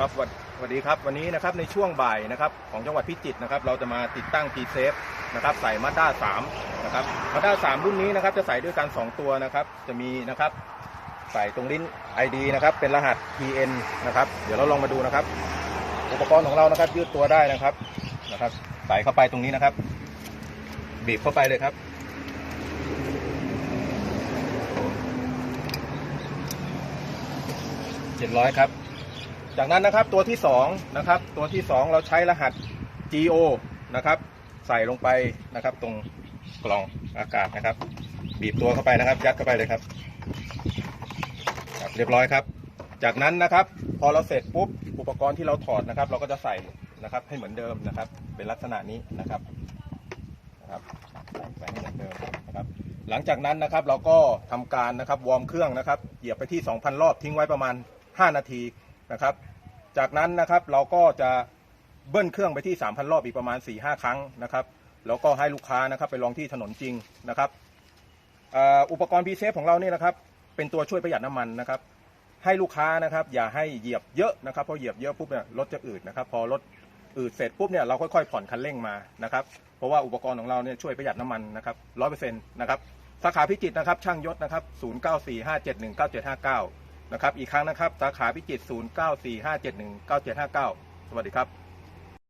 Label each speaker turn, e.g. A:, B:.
A: ครับสวัสดีครับวันนี้นะครับในช่วงบ่ายนะครับของจังหวัดพิจิตรนะครับเราจะมาติดตั้ง G Safe นะครับใส่มาด้า3นะครับมาด้า3รุ่นนี้นะครับจะใส่ด้วยกัน 2 ตัวนะครับจะมีนะครับใส่ตรงลิ้น ID นะครับเป็นรหัส PN นะครับเดี๋ยวเราลองมาดูนะครับ อุปกรณ์ของเรานะครับยืดตัวได้นะครับนะครับใส่เข้าไปตรงนี้นะครับ บีบเข้าไปเลยครับเจ็ดร้อยครับ จากนั้นนะครับตัวที่สองนะครับตัวที่สองเราใช้รหัส GO นะครับ ใส่ลงไปนะครับ ตรงกล่องอากาศนะครับ บีบตัวเข้าไปนะครับ ยัดเข้าไปเลยครับเรียบร้อยครับ จากนั้นนะครับ พอเราเสร็จปุ๊บอุปกรณ์ที่เราถอดนะครับ เราก็จะใส่นะครับให้เหมือนเดิมนะครับ เป็นลักษณะนี้นะครับนะครับใส่ให้เหมือนเดิมนะครับ หลังจากนั้นนะครับเราก็ทำการนะครับวอร์มเครื่องนะครับเหยียบไปที่ 2,000 รอบทิ้งไว้ประมาณ 5 นาที นะครับ จากนั้นนะครับเราก็จะเบิ้ลเครื่องไปที่ 3,000 รอบอีกประมาณ 4-5 ครั้งนะครับ แล้วก็ให้ลูกค้านะครับไปลองที่ถนนจริงนะครับอ,อุปกรณ์พีเซฟของเราเนี่ยนะครับ เป็นตัวช่วยประหยัดน้ำมันนะครับ ให้ลูกค้านะครับ อย่าให้เหยียบเยอะนะครับเพราะเหยียบเยอะปุ๊บเนี่ยรถจะอืดนะครับ พอรถอืดเสร็จปุ๊บเนี่ยเราค่อยๆผ่อนคันเร่งมานะครับ เพราะว่าอุปกรณ์ของเราเนี่ยช่วยประหยัดน้ำมันนะครับร้อยเปอร์เซ็นต์นะครับสาขาพิจิตรนะครับ ช่างยศนะครับศูนย์เก้าสี่ห้าเจ็ดหนึ่งเก้าเจ็ดห้าเก้า นะครับ อีกครั้งนะครับ สาขาพิจิตร0945719759 สวัสดีครับ